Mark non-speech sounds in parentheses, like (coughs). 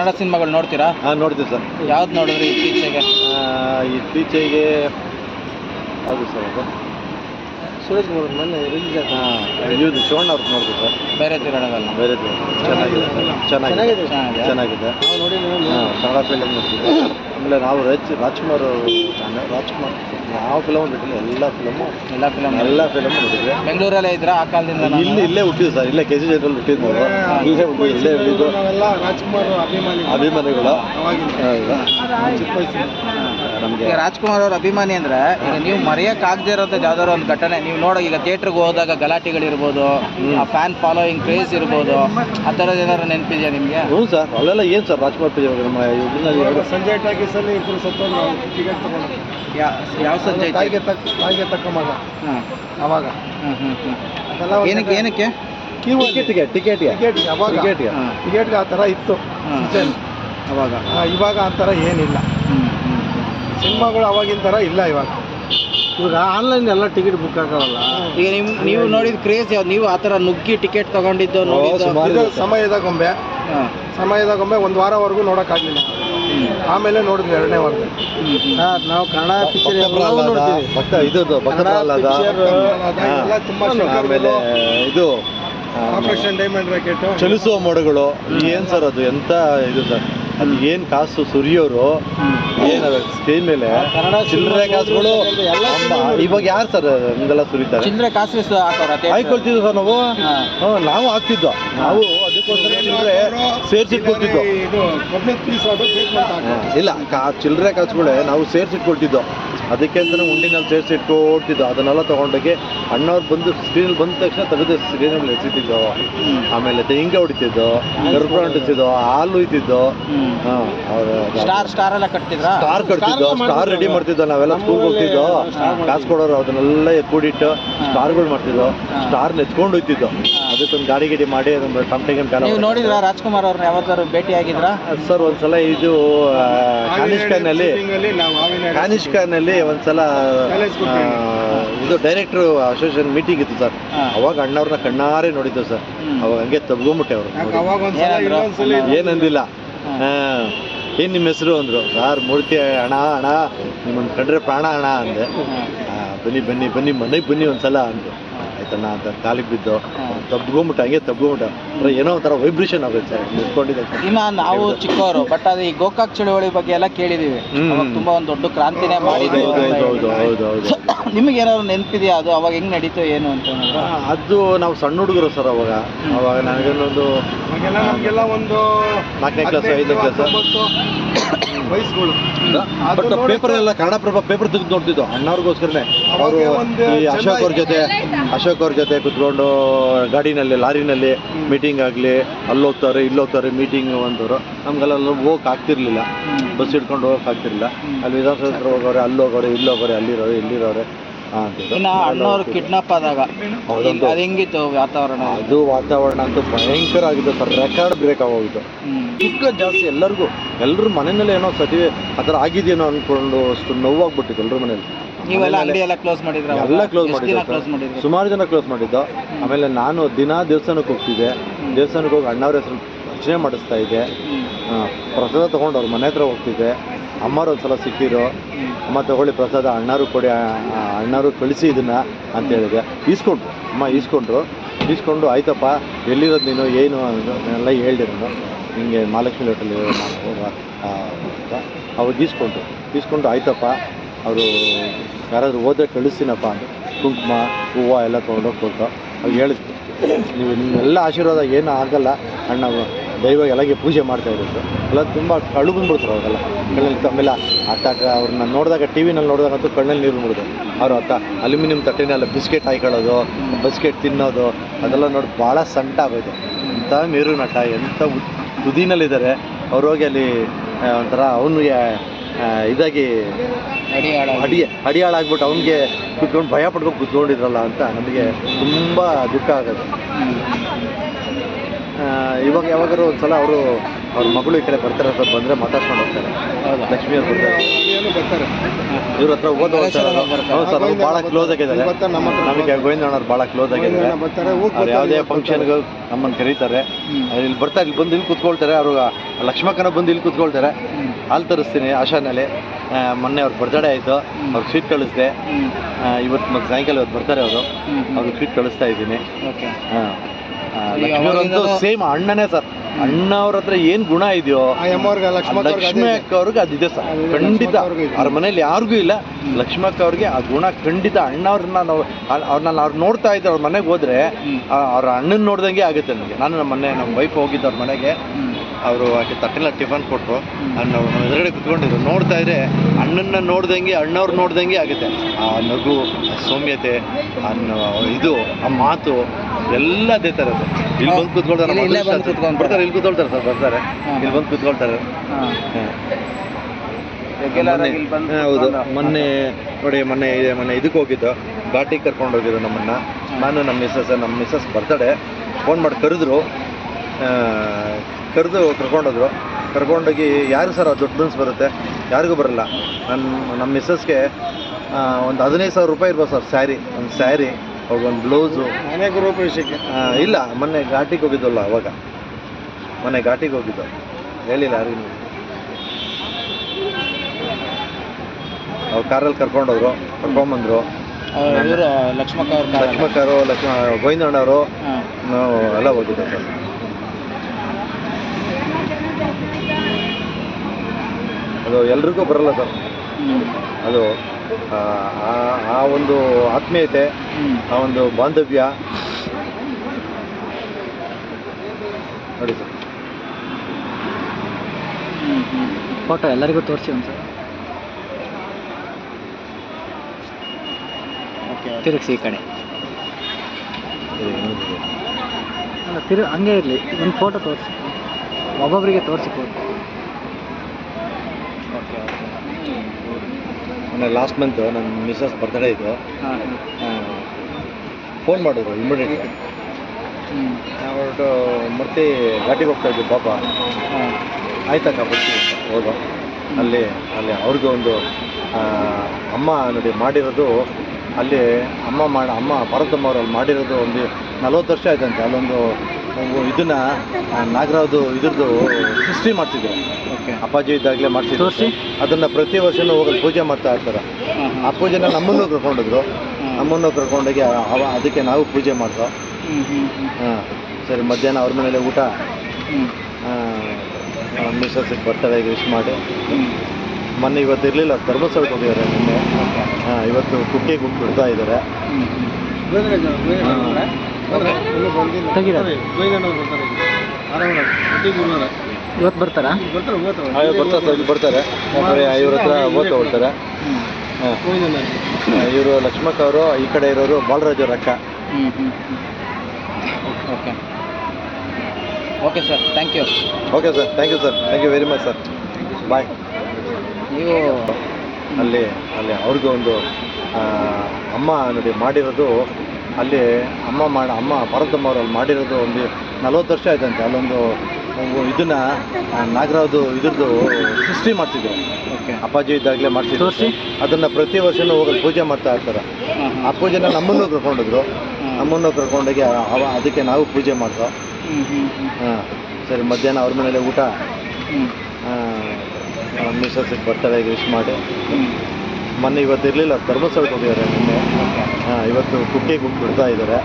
ಕನ್ನಡ ಸಿನಿಮಾಗಳು ನೋಡ್ತೀರಾ? ಹಾಂ ನೋಡ್ತೀವಿ ಸರ್. ಯಾವ್ದು ನೋಡಿದ್ರಿ ಇತ್ತೀಚೆಗೆ? ಆ, ಇತ್ತೀಚೆಗೆ ಹೌದು ಸರ್ ಅದು. ಸುರೇಶ್ ಕುಮಾರ್ ಮೊನ್ನೆ ರಿಲೀಸ್ ಹಾಂ ಇವ್ದು ಶಿವಣ್ಣ ಅವ್ರು ನೋಡಿದ್ರು ಸರ್. ಬೇರೆ ತಿರುಗಡಗಲ್ಲ ಬೇರೆ ಚೆನ್ನಾಗಿದೆ ಚೆನ್ನಾಗಿದೆ. ಚೆನ್ನಾಗಿದೆ. ಚೆನ್ನಾಗಿದೆ. ಹಾಂ ಕನ್ನಡ ಫಿಲಮ್ ನೋಡ್ತೀವಿ. ಆಮೇಲೆ ನಾವು ರಾಜ್ ರಾಜ್ಕುಮಾರ್ ರಾಜ್ಕುಮಾರ್ ಯಾವ ಫಿಲಮ್ ಬಿಟ್ಟಿಲ್ಲ ಎಲ್ಲ ಫಿಲಮು ಎಲ್ಲ ಫಿಲಮ್ ಎಲ್ಲ ಫಿಲಮ್ ನೋಡಿದ್ವಿ ಬೆಂಗಳೂರಲ್ಲೇ ಇದ್ರ? ಆ ಕಾಲದಿಂದ? ಇಲ್ಲಿ ಇಲ್ಲೇ ಹುಟ್ಟಿದ್ದು ಸರ್. ಇಲ್ಲೇ ಕೆ ಜಿ ಜೆಟ್ರಲ್ಲಿ ಹುಟ್ಟಿದ್ದು ನಾವು ಇಲ್ಲೇ ಹುಟ್ಟಿ ಇಲ್ಲೇ ಬೆಳೆದು ರಾಜ್ಕುಮಾರ್ ಅಭಿಮಾನಿ ಅಭಿಮಾನಿಗಳು. ಚಿಕ್ಕ ವಯಸ್ಸಿನ ನಮಗೆ ಈಗ ರಾಜ್ಕುಮಾರ್ ಅವ್ರ ಅಭಿಮಾನಿ ಅಂದ್ರೆ ಈಗ ನೀವು ಮರೆಯಕ್ ಆಗದೆ ಇರೋಂಥ ಯಾವ್ದಾದ್ರು ಒಂದು ಘಟನೆ. ನೀವು ನೋಡೋ ಈಗ ಥಿಯೇಟ್ರಿಗೆ ಹೋದಾಗ ಗಲಾಟೆಗಳಿರ್ಬೋದು ಆ ಫ್ಯಾನ್ ಫಾಲೋಯಿಂಗ್ ಕ್ರೇಜ್ ಇರ್ಬೋದು ಆ ಥರದ್ದು ಏನಾದ್ರು ನೆನಪಿದೆಯಾ ನಿಮಗೆ? ಹ್ಞೂ ಸರ್ ಅಲ್ಲೆಲ್ಲ ಏನು ಸರ್ ರಾಜ್ಕುಮಾರ್ ಪೂಜೆ ಸಂಜಯ್ ಟಾಕೀಸಲ್ಲಿ ಇಬ್ಬರು ಸತ್ತೋದ್ರು ಟಿಕೆಟ್ ತಗೊಂಡು ಯಾವ ಸಂಜಯ್? ತಾಯಿಗೆ ತಕ್ಕ ತಾಯಿಗೆ ತಕ್ಕ ಮಗ. ಹಾಂ. ಅವಾಗ. ಹ್ಮ್ ಹ್ಮ್ ಹ್ಮ್. ಅದೆಲ್ಲ ಏನಕ್ಕೆ ಏನಕ್ಕೆ? ಟಿಕೆಟ್ಗೆ ಟಿಕೆಟ್ಗೆ ಟಿಕೆಟ್ಗೆ ಅವಾಗ. ಟಿಕೆಟ್ಗೆ ಹಾಂ. ಟಿಕೆಟ್ಗೆ ಆ ಥರ ಇತ್ತು. ಅವಾಗ. ಆ, ಇವಾಗ ಆ ಥರ ಏನಿಲ್ಲ. ಸಿನಿಮಾಗಳು ಅವಾಗಿನ ಥರ ಇಲ್ಲ ಇವಾಗ. ಇವಾಗ ಆನ್ಲೈನ್ ಎಲ್ಲ ಟಿಕೆಟ್ ಬುಕ್ ಆಗೋಲ್ಲ. ಈಗ ನಿಮ್ ನೀವು ನೋಡಿದ ಕ್ರೇಜ್ ಯಾವ್ದು? ನೀವು ಆ ಥರ ನುಗ್ಗಿ ಟಿಕೆಟ್ ತಗೊಂಡಿದ್ದು ನೋಡಿದ್ದು? ಸಮಯದ ಗೊಂಬೆ. ಸಮಯದ ಗೊಂಬೆ ಒಂದು ವಾರವರೆಗೂ ನೋಡೋಕ್ಕಾಗಲಿಲ್ಲ ಆಮೇಲೆ ನೋಡಿದ್ವಿ ಎರಡನೇ ವಾರದಲ್ಲಿ. ಸರ್ ನಾವು ಕನ್ನಡ ಪಿಕ್ಚರ್ ನೋಡ್ತೀವಿ. ಇದು ಆಮೇಲೆ ಇದು ಆಪರೇಷನ್ ಡೈಮಂಡ್ ರಾಕೆಟ್ ಚಲಿಸುವ ಮೋಡಗಳು. ಏನ್ ಸರ್ ಅದು? ಎಂತ ಇದು ಸರ್? ಅಲ್ಲಿ ಏನು ಕಾಸು? ಸುರಿಯೋರು? ಸ್ಕ್ರೀನ್ ಮೇಲೆ ಚಿಲ್ಲರೆ ಕಾಸುಗಳು ಇವಾಗ ಯಾರು ಸರ್ ಹಂಗೆಲ್ಲ ಸುರಿತಾರೆ? ಚಿಲ್ಲರೆ ಕಾಸು ಹಾಕೊಳ್ತಿದ್ವಿ ಸರ್ ನಾವು? ನಾವು ಹಾಕ್ತಿದ್ವು. ನಾವು ಅದಕ್ಕೋಸ್ಕರ ಚಿಲ್ಲರೆ ಸೇರ್ಸಿಟ್ಕೊಳ್ತಿದ್ವು. ಇಲ್ಲ ಕಾ ಚಿಲ್ಲರೆ ಕಾಸುಗಳೇ ನಾವು ಸೇರ್ಸಿಟ್ಕೊಳ್ತಿದ್ದೋ ಅದಕ್ಕೆ ಅಂತಾನೆ ಉಂಡಿನಲ್ಲಿ ಸೇರಿಸಿಟ್ಕೊಳ್ತಿದ್ದೋ ಅದನ್ನೆಲ್ಲ ತಗೊಂಡೋಗಿ ಅಣ್ಣವ್ರು ಬಂದು ಸ್ಕ್ರೀನಲ್ಲಿ ಬಂದ ತಕ್ಷಣ ತೆಗೆದು ಸ್ಕ್ರೀನಲ್ಲಿ ಎಸಿತಿದ್ದೋ. ಆಮೇಲೆ ತೆಂಗ ಹೊಡಿತಿದ್ದು ಗರ್ಭ ಅಂಟಿಸಿದ್ದು ಹಾಲು ಹುಯ್ತಿದ್ದು. ಹ್ಮ್. ಹಾಂ ಅವರು ಸ್ಟಾರ್ ಸ್ಟಾರ್ ಎಲ್ಲ ಕಟ್ತಿದ್ರಾ? ಸ್ಟಾರ್ ಕಟ್ತಿದ್ದೋ ಸ್ಟಾರ್ ರೆಡಿ ಮಾಡ್ತಿದ್ದೋ ನಾವೆಲ್ಲ ಸ್ಕೂಲ್ಗೆ ಹೋಗ್ತಿದ್ದೋ ಕಾಸು ಕೊಡೋರು ಅದನ್ನೆಲ್ಲ ಕೂಡಿಟ್ಟು ಸ್ಟಾರ್ಗಳು ಮಾಡ್ತಿದ್ದೋ ಸ್ಟಾರ್ ಎತ್ಕೊಂಡು ಹೋಗ್ತಿದ್ದೋ ಅದಕ್ಕೊಂದು ಗಾಡಿ ಗಿಡಿ ಮಾಡಿ ಅದೊಂದು ಟಮ್ಟೆಗೆ ನೀವು ನೋಡಿದ್ರಾ ರಾಜ್ಕುಮಾರ್ ಅವ್ರನ್ನ ಯಾವತ್ತಾರು ಭೇಟಿ ಆಗಿದ್ರ? ಸರ್ ಒಂದ್ಸಲ ಇದು ಕಾನಿಷ್ಕಾನಲ್ಲಿ ಕಾನಿಷ್ಕನಲ್ಲಿ ಒಂದ್ಸಲ ಸಲ ಇದು ಡೈರೆಕ್ಟ್ರು ಅಸೋಸಿಯೇಷನ್ ಮೀಟಿಂಗ್ ಇತ್ತು ಸರ್. ಅವಾಗ ಅಣ್ಣವ್ರನ್ನ ಕಣ್ಣಾರೆ ನೋಡಿದ್ದು ಸರ್. ಅವಾಗ ಹಂಗೆ ತಗೊಂಬಿಟ್ಟೆ ಅವರು. ಏನಂದಿಲ್ಲ. ಹಾ. ಹಾ. ಏನ್ ನಿಮ್ಮ ಹೆಸರು ಅಂದ್ರು? ಸಾರ್ ಮೂರ್ತಿ ಅಣ್ಣ ಅಣ್ಣ ನಿಮ್ಮನ್ನು ಕಂಡ್ರೆ ಪ್ರಾಣ ಅಣ್ಣ ಅಂದೆ. ಬನ್ನಿ ಬನ್ನಿ ಬನ್ನಿ ಮನೆಗೆ ಬನ್ನಿ ಒಂದ್ಸಲ ಅಂದ್ರು. ಆಯ್ತಣ್ಣ ಅಂತ ಕಾಲಿಗೆ ಬಿದ್ದು ತಬ್ಕೊಂಬಿಟ್ಟ ಹಂಗೆ ತಬ್ಕೊಂಬಿಟ್ಟ ಅಂದ್ರೆ ಏನೋ ಒಂಥರ ವೈಬ್ರೇಷನ್ ಆಗುತ್ತೆ ಸರ್ ನಿಂತ್ಕೊಂಡಿದ್ದೆ ಇನ್ನ ನಾವು ಚಿಕ್ಕವರು ಬಟ್ ಅದು ಈ ಗೋಕಾಕ್ ಚಳುವಳಿ ಬಗ್ಗೆ ಎಲ್ಲ ಕೇಳಿದೀವಿ. ಅವಾಗ ತುಂಬಾ ಒಂದು ದೊಡ್ಡ ಕ್ರಾಂತಿನೇ ಮಾಡಿದ್ರು ಹೌದು ಹೌದು ಹೌದು ಹೌದು (coughs) ಹೌದು ನಿಮಗೆ ಏನಾದ್ರು ನೆನಪಿದೆಯಾ? ಅದು ಅವಾಗ ಹೆಂಗ್ ನಡೀತು ಏನು ಅಂತ ಏನಾದ್ರು? ಅದು ನಾವು ಸಣ್ಣ ಹುಡುಗರು ಸರ್ ಅವಾಗ. ಅವಾಗ ನನಗೆ ನಮಗೆಲ್ಲ ಒಂದು ನಾಲ್ಕನೇ ಕ್ಲಾಸ್ ಐದನೇ ಕ್ಲಾಸ್ ಹತ್ತೊಂಬತ್ತು (coughs) ವಯಸ್ಸುಗಳು. ಬಟ್ ಪೇಪರ್ ಎಲ್ಲ ಕನ್ನಡ ಪ್ರಭ ಪೇಪರ್ ತೆಗೆದು ನೋಡ್ತಿದ್ದು? ಅಣ್ಣವ್ರಿಗೋಸ್ಕರನೇ. ಅವರು ಅವಾಗ ಒಂದು ಈ ಅಶೋಕ್ ಅವ್ರ ಜೊತೆ ಅಶೋಕ್ ಅವ್ರ ಜೊತೆ ಕುತ್ಕೊಂಡು ಗಾಡಿನಲ್ಲಿ ಲಾರಿನಲ್ಲಿ ಮೀಟಿಂಗ್ ಆಗಲಿ ಅಲ್ಲೋಗ್ತಾರೆ ಇಲ್ಲಿ ಹೋಗ್ತಾರೆ ಮೀಟಿಂಗ್ ಅಂತವ್ರು ನಮ್ಗೆಲ್ಲ ಹೋಗಕ್ಕೆ ಆಗ್ತಿರ್ಲಿಲ್ಲ. ಬಸ್ ಹಿಡ್ಕೊಂಡು ಹೋಗಕ್ಕೆ ಆಗ್ತಿರ್ಲಿಲ್ಲ. ಅಲ್ಲಿ ವಿಧಾನಸೌಧ ಹೋಗೋರೆ ಅಲ್ಲಿ ಹೋಗೋರೆ ಇಲ್ಲಿ ಹೋಗೋರೆ ಅಲ್ಲಿರೋರೆ ಇಲ್ಲಿರೋರೆ ಇನ್ನ ಅಣ್ಣವ್ರು ಕಿಡ್ನಾಪ್ ಆದಾಗ. ಹೌದಂತು. ಅದು ಹೆಂಗಿತ್ತು ವಾತಾವರಣ? ಅದು ವಾತಾವರಣ ಅಂತೂ ಭಯಂಕರ ಆಗಿತ್ತು ಸರ್. ರೆಕಾರ್ಡ್ ಬ್ರೇಕ್ ಆಗೋಗಿತ್ತು. ಹ್ಮ್. ದುಃಖ ಜಾಸ್ತಿ ಎಲ್ಲರಿಗೂ. ಎಲ್ಲರೂ ಮನೆಯಲ್ಲೇ ಏನೋ ಸತಿವೆ ಆ ಥರ ಆಗಿದೆಯೇನೋ ಅಂದ್ಕೊಂಡು ಅಷ್ಟು ನೋವಾಗ್ಬಿಟ್ಟಿತ್ತು ಎಲ್ಲರ ಮನೇಲಿ ನೀವೆಲ್ಲ ಅಂಗಡಿ ಎಲ್ಲ ಕ್ಲೋಸ್ ಮಾಡಿದ್ರ ಎಲ್ಲ ಕ್ಲೋಸ್ ದಿನ ಕ್ಲೋಸ್ ಮಾಡಿದ್ರು? ಸುಮಾರು ಜನ ಕ್ಲೋಸ್ ಮಾಡಿದ್ದು. ಆಮೇಲೆ ನಾನು ದಿನ ದೇವಸ್ಥಾನಕ್ಕೆ ಹೋಗ್ತಿದ್ದೆ. ದೇವಸ್ಥಾನಕ್ಕೆ ಹೋಗಿ ಅಣ್ಣವ್ರ ಹೆಸರು ಅರ್ಚನೆ ಮಾಡಿಸ್ತಾ ಇದ್ದೆ. ಹ್ಮ್. ಆ, ಪ್ರಸಾದ ತಗೊಂಡು ಅವ್ರ ಮನೆ ಹತ್ರ ಹೋಗ್ತಿದ್ದೆ. ಅಮ್ಮರು ಒಂದು ಸಲ ಸಿಕ್ಕಿದ್ರು. ಅಮ್ಮ ತಗೊಳ್ಳಿ ಪ್ರಸಾದ ಅಣ್ಣಾರು ಕೊಡಿ ಅಣ್ಣರು ಕಳಿಸಿ ಇದನ್ನ ಅಂತ ಹೇಳಿದೆ. ಈಸ್ಕೊಂಡ್ರು, ಅಮ್ಮ ಈಸ್ಕೊಂಡ್ರು. ಈಸ್ಕೊಂಡು, ಆಯ್ತಪ್ಪ, ಎಲ್ಲಿರೋದು ನೀನು, ಏನು. ಎಲ್ಲ ಹೇಳ್ದೆ ನಾನು ಹಿಂಗೆ ಮಹಾಲಕ್ಷ್ಮಿ ಹೋಟೆಲ್ ಅವಾಗ ಈಸ್ಕೊಂಡ್ರು. ಈಸ್ಕೊಂಡು, ಆಯ್ತಪ್ಪ, ಅವರು ಯಾರಾದರೂ ಹೋದ್ರೆ ಕಳಿಸ್ತೀನಪ್ಪ ಅಂತ. ಕುಂಕುಮ, ಹೂವು ಎಲ್ಲ ತೊಗೊಂಡೋಗಿ ಕೊಟ್ಟು ಅವ್ರು ಹೇಳಿದ್ರು. ನೀವು ನಿಮ್ಮೆಲ್ಲ ಆಶೀರ್ವಾದ ಏನೂ ಆಗಲ್ಲ. ಅಣ್ಣ ದೈವ ಎಲ್ಲಗೆ ಪೂಜೆ ಮಾಡ್ತಾ ಇರೋದು. ಎಲ್ಲ ತುಂಬ ಕಳು ಬಂದ್ಬಿಡ್ತಾರೆ ಅವರೆಲ್ಲ. ಕಣ್ಣಲ್ಲಿ ಆಮೇಲೆ ಅತ್ತ ಅವ್ರನ್ನ ನೋಡಿದಾಗ ಟಿ ವಿನಲ್ಲಿ ನೋಡಿದಾಗಂತೂ ಕಣ್ಣಲ್ಲಿ ನೀರು ಮುಡಿದು ಅವರು ಅತ್ತ ಅಲ್ಯೂಮಿನಿಯಂ ತಟ್ಟೆನೆಲ್ಲ ಬಿಸ್ಕೆಟ್ ಹಾಕೊಳ್ಳೋದು ಬಿಸ್ಕೆಟ್ ತಿನ್ನೋದು ಅದೆಲ್ಲ ನೋಡಿ ಭಾಳ ಸಂಟ ಆಗೋಯ್ತು. ಎಂಥ ನೀರು ನಟ ಎಂಥ ತುದಿನಲ್ಲಿದ್ದಾರೆ. ಅವ್ರು ಹೋಗಿ ಅಲ್ಲಿ ಒಂಥರ ಅವನಿಗೆ ಇದಾಗಿ ಅಡಿ ಅಡಿಯಾಳಾಗ್ಬಿಟ್ಟು ಅವನಿಗೆ ಕುತ್ಕೊಂಡು ಭಯ ಪಡ್ಕೊಂಡು ಕುತ್ಕೊಂಡಿದ್ರಲ್ಲ ಅಂತ ನಮಗೆ ತುಂಬ ದುಃಖ ಆಗೋದು. ಆ, ಇವಾಗ ಯಾವಾಗಾರು ಒಂದ್ಸಲ ಅವರು ಅವ್ರ ಮಗಳು ಈ ಕಡೆ ಬರ್ತಾರೆ ಅಂತ ಬಂದರೆ ಮಾತಾಡ್ಕೊಂಡು ಹೋಗ್ತಾರೆ. ಲಕ್ಷ್ಮಿ ಅವ್ರು ಬರ್ತಾರೆ. ಇವ್ರ ಹತ್ರ ಓದೋ. ಹೌದು ಸರ್ ಅವ್ರು ಭಾಳ ಕ್ಲೋಸ್ ಆಗಿದ್ದಾರೆ. ನಮಗೆ ಗೋವಿಂದ ಅಣ್ಣವ್ರು ಭಾಳ ಕ್ಲೋಸ್ ಆಗಿದ್ದಾರೆ. ಅವ್ರು ಯಾವುದೇ ಫಂಕ್ಷನ್ಗೆ ನಮ್ಮನ್ನು ಕರೀತಾರೆ. ಇಲ್ಲಿ ಬರ್ತಾರೆ ಇಲ್ಲಿ ಬಂದು ಇಲ್ಲಿ ಕೂತ್ಕೊಳ್ತಾರೆ. ಅವರು ಲಕ್ಷ್ಮಕ್ಕನ ಬಂದು ಇಲ್ಲಿ ಕೂತ್ಕೊಳ್ತಾರೆ. ಅಲ್ಲಿ ಹಾಲು ತರಿಸ್ತೀನಿ ಆಶಾನಲ್ಲಿ. ಮೊನ್ನೆ ಅವ್ರ ಬರ್ತ್ಡೇ ಆಯಿತು. ಅವ್ರು ಸ್ವೀಟ್ ಕಳಿಸ್ದೆ. ಇವತ್ತು ಮತ್ತೆ ಸಾಯಂಕಾಲ ಇವತ್ತು ಬರ್ತಾರೆ ಅವರು. ಅವ್ರಿಗೆ ಸ್ವೀಟ್ ಕಳಿಸ್ತಾ ಇದ್ದೀನಿ. ಹಾಂ. ಸೇಮ್ ಅಣ್ಣನೇ ಸರ್. ಅಣ್ಣವ್ರ ಹತ್ರ ಏನು ಗುಣ ಇದೆಯೋ ಲಕ್ಷ್ಮಿ ಅದೇ ಅಕ್ಕ ಅವ್ರಿಗೆ ಅದಿದೆ ಸರ್ ಖಂಡಿತ. ಅವ್ರ ಮನೇಲಿ ಯಾರಿಗೂ ಇಲ್ಲ. ಲಕ್ಷ್ಮಕ್ಕ ಅವ್ರಿಗೆ ಆ ಗುಣ ಖಂಡಿತ ಅಣ್ಣವ್ರನ್ನ ನಾವು ಅವ್ರನ್ನ ಅವ್ರು ನೋಡ್ತಾ ಇದ್ದೆ ಅವ್ರ ಮನೆಗೆ ಹೋದ್ರೆ. ಅವ್ರ ಅಣ್ಣನ ನೋಡ್ದಂಗೆ ಆಗುತ್ತೆ ನನಗೆ ನಾನು ನಮ್ಮ ಮನೆ ನಮ್ಮ ವೈಫ್ ಹೋಗಿದ್ದ ಅವ್ರ ಮನೆಗೆ. ಅವರು ಆಕೆ ತಟ್ಟೆಲ್ಲ ಟಿಫನ್ ಕೊಟ್ಟರು ನಾವು ಎದುರುಗಡೆ ಕುತ್ಕೊಂಡಿದ್ರು. ನೋಡ್ತಾ ಇದ್ರೆ ಅಣ್ಣನ್ನ ನೋಡ್ದಂಗೆ ಅಣ್ಣವ್ರು ನೋಡ್ದಂಗೆ ಆಗುತ್ತೆ. ಆ ನಗು ಆ ಸೌಮ್ಯತೆ ಅನ್ನೋ ಇದು ಆ ಮಾತು ಎಲ್ಲ ಅದೇ ಥರ ಸರ್. ಇಲ್ಲಿ ಬಂದು ಕೂತ್ಕೊಳ್ತಾರೆ ಇಲ್ಲಿ- ಬಂದು. ಬರ್ತಾರೆ ಇಲ್ಲಿ ಕೂತ್ಕೊಳ್ತಾರೆ ಸರ್ ಬರ್ತಾರೆ. ಹಾ. ಇಲ್ಲಿ ಬಂದು ಕೂತ್ಕೊಳ್ತಾರೆ. ಹಾ. ಹಾ. ಆಗಿ ಮೊನ್ನೆ- ಇಲ್ಲಿ ಬಂದು ಹಾ, ಹೌದು. ಮೊನ್ನೆ ನೋಡಿ ಮೊನ್ನೆ ಇದೆ- ಮೊನ್ನೆ ಇದಕ್ಕೆ ಹೋಗಿದ್ದು. ಘಾಟಿಗೆ ಕರ್ಕೊಂಡು ಹೋಗಿದ್ದು ನಮ್ಮನ್ನ. ನಾನು ನಮ್ಮ ಮಿಸ್ಸಸ್ ನಮ್ಮ ಮಿಸ್ಸಸ್ ಬರ್ತಡೆ ಫೋನ್ ಮಾಡಿ ಕರೆದ್ರು. ಕರೆದು ಕರ್ಕೊಂಡೋದ್ರು. ಕರ್ಕೊಂಡೋಗಿ ಯಾರು ಸರ್ ದೊಡ್ಡ ಮನ್ಸು ಬರುತ್ತೆ? ಯಾರಿಗೂ ಬರಲ್ಲ. ನನ್ನ ನಮ್ಮ ಮಿಸ್ಸಸ್ಗೆ ಒಂದು ಹದಿನೈದು ಸಾವಿರ ರೂಪಾಯಿ ಇರ್ಬೋದು ಸರ್ ಸ್ಯಾರಿ. ಒಂದು ಸ್ಯಾರಿ. ಅವ್ರಿಗೊಂದು ಬ್ಲೌಸು. ಮನೆ ಗೃಹಪ್ರವೇಶಕ್ಕೆ ಇಲ್ಲ ಮೊನ್ನೆ ಘಾಟಿಗೆ ಹೋಗಿದ್ದಲ್ಲ ಅವಾಗ. ಮೊನ್ನೆ ಘಾಟಿಗೆ ಹೋಗಿದ್ದು. ಹೇಳಿಲ್ಲ ಯಾರಿಗೂ ಅವ್ರು ಕಾರಲ್ಲಿ ಕರ್ಕೊಂಡೋದ್ರು ಕರ್ಕೊಂಬಂದ್ರು. ಇವರು ಲಕ್ಷ್ಮಕ್ಕ ಅವ್ರ. ಲಕ್ಷ್ಮಕ್ಕರು ಲಕ್ಷ್ಮ ಗೋವಿಂದಣ್ಣವರು ನಾವು ಎಲ್ಲ ಹೋಗಿದ್ದೆ ಸರ್. ಅದು ಎಲ್ರಿಗೂ ಬರಲ್ಲ ಸರ್. ಅದು ಆ, ಒಂದು ಆತ್ಮೀಯತೆ. ಆ ಒಂದು ಬಾಂಧವ್ಯ ನೋಡಿ ಸರ್. ಫೋಟೋ ಎಲ್ಲರಿಗೂ ತೋರಿಸಿ ಒಂದು ಸರ್. ತಿರುಗಿಸಿ ಈ ಕಡೆ ಅಲ್ಲ ತಿರು ಹಂಗೆ ಇರಲಿ ಒಂದು ಫೋಟೋ ತೋರಿಸಿ ಒಬ್ಬೊಬ್ಬರಿಗೆ ತೋರಿಸಿ ಫೋಟೋ ಓಕೆ ಓಕೆ. ಮೊನ್ನೆ ಲಾಸ್ಟ್ ಮಂತ್ ನನ್ನ ಮಿಸ್ಸಸ್ ಬರ್ತ್ಡೇ ಇತ್ತು. ಫೋನ್ ಮಾಡಿದ್ರು ಇಮಿಡಿಯೇಟ್ಲಿ ಹೊರಟು ಮತ್ತೆ ಘಾಟಿಗೆ ಹೋಗ್ತಾ ಇದ್ವಿ ಪಾಪ. ಆಯ್ತಕ್ಕ ಬರ್ತೀವಿ ಹೋದು ಅಲ್ಲಿ ಅಲ್ಲಿ ಅವ್ರಿಗೆ ಒಂದು ಅಮ್ಮ ನೋಡಿ ಮಾಡಿರೋದು ಅಲ್ಲಿ ಅಮ್ಮ ಮಾಡಿ ಅಮ್ಮ ಭಾರತಮ್ಮ ಅವ್ರು ಅಲ್ಲಿ ಮಾಡಿರೋದು ಒಂದು ನಲ್ವತ್ತು ವರ್ಷ ಆಯ್ತಂತೆ. ಅಲ್ಲೊಂದು ಇದನ್ನ ನಾಗರಾಜು ನಾಗರಾವ್ದು ಇದ್ರದ್ದು ಸೃಷ್ಟಿ ಮಾಡ್ತಿದ್ರು ಓಕೆ ಅಪ್ಪಾಜಿ ಇದ್ದಾಗಲೇ ಮಾಡ್ತಿದ್ರು. ಅದನ್ನ ಪ್ರತಿ ವರ್ಷನೂ ಹೋಗಿ ಪೂಜೆ ಮಾಡ್ತಾ ಇರ್ತಾರೆ. ಆ. ಪೂಜೆನ ನಮ್ಮನ್ನು ಕರ್ಕೊಂಡಿದ್ರು. ನಮ್ಮನ್ನು ಕರ್ಕೊಂಡೋಗಿ ಅವ ಅದಕ್ಕೆ ನಾವು ಪೂಜೆ ಮಾಡ್ದೋ. ಹಾಂ ಸರಿ ಮಧ್ಯಾಹ್ನ ಅವ್ರ ಮನೇಲಿ ಊಟ. ಬರ್ತಾರೆ ಬರ್ತಡೇ ವಿಶ್ ಮಾಡಿ. ಮೊನ್ನೆ ಇವತ್ತು ಇರಲಿಲ್ಲ ಧರ್ಮಸ್ಥಳಕ್ಕೆ ಹೋಗಿದ್ದಾರೆ ನಿನ್ನೆ. ಹಾಂ ಇವತ್ತು ಕುಕ್ಕಿಗೆ ಹೋಗಿ ಬಿಡ್ತಾ ಇದ್ದಾರೆ. ಇವತ್ತು ಬರ್ತಾರಾ? ಬರ್ತಾರೆ ಬರ್ತಾರೆ. ಸರ್ ಇಲ್ಲಿ ಬರ್ತಾರೆ. ಬರೀ ಇವ್ರ ಹತ್ರ ಓದ್ತಾ ಹೋಗ್ತಾರೆ. ಇವರು ಲಕ್ಷ್ಮಕ್ಕ ಅವರು ಈ ಕಡೆ ಇರೋರು ಬಾಲರಾಜ್ ಅವ್ರ ಅಕ್ಕ. Okay okay. Sir thank you. Okay sir thank you sir thank you very much sir. Bye. ನೀವು ಅಲ್ಲಿ ಅಲ್ಲಿ ಅವ್ರಿಗೆ ಒಂದು ಅಮ್ಮ ನೋಡಿ ಮಾಡಿರೋದು ಅಲ್ಲಿ ಅಮ್ಮ ಮಾಡಿ ಅಮ್ಮ ಪಾರ್ವತಮ್ಮ ಅವ್ರು ಅಲ್ಲಿ ಮಾಡಿರೋದು ಒಂದು ನಲ್ವತ್ತು ವರ್ಷ ಆಯ್ತಂತೆ. ಅಲ್ಲೊಂದು ಇದನ್ನ ನಾಗರಾವ್ದು ಇದ್ರದ್ದು ಸೃಷ್ಟಿ ಮಾಡ್ತಿದ್ರು. ಓಕೆ ಅಪ್ಪಾಜಿ ಇದ್ದಾಗಲೇ ಮಾಡ್ತಿದ್ರು. ಅದನ್ನ ಪ್ರತಿ ವರ್ಷನೂ ಹೋಗಿ ಪೂಜೆ ಮಾಡ್ತಾ ಇರ್ತಾರೆ. ಆ ಪೂಜೆನ ನಮ್ಮನ್ನು ಕರ್ಕೊಂಡಿದ್ರು. ನಮ್ಮನ್ನು ಕರ್ಕೊಂಡೋಗಿ ಅವ ಅದಕ್ಕೆ ನಾವು ಪೂಜೆ ಮಾಡ್ತೋ. ಹಾಂ ಸರಿ ಮಧ್ಯಾಹ್ನ ಅವ್ರ ಮನೇಲಿ ಊಟ. ಮಿಸ್ಸಸ್ ಬರ್ತಾರೆ ವಿಶ್ ಮಾಡಿ. ಮೊನ್ನೆ ಇವತ್ತು ಇರಲಿಲ್ಲ ಧರ್ಮಸ್ಥಳಕ್ಕೆ ಹೋಗಿದ್ದಾರೆ ನಿನ್ನೆ. ಇವತ್ತು ಕುಕ್ಕೆ ಗುಂಪು ಬಿಡ್ತಾ ಇದ್ದಾರೆ.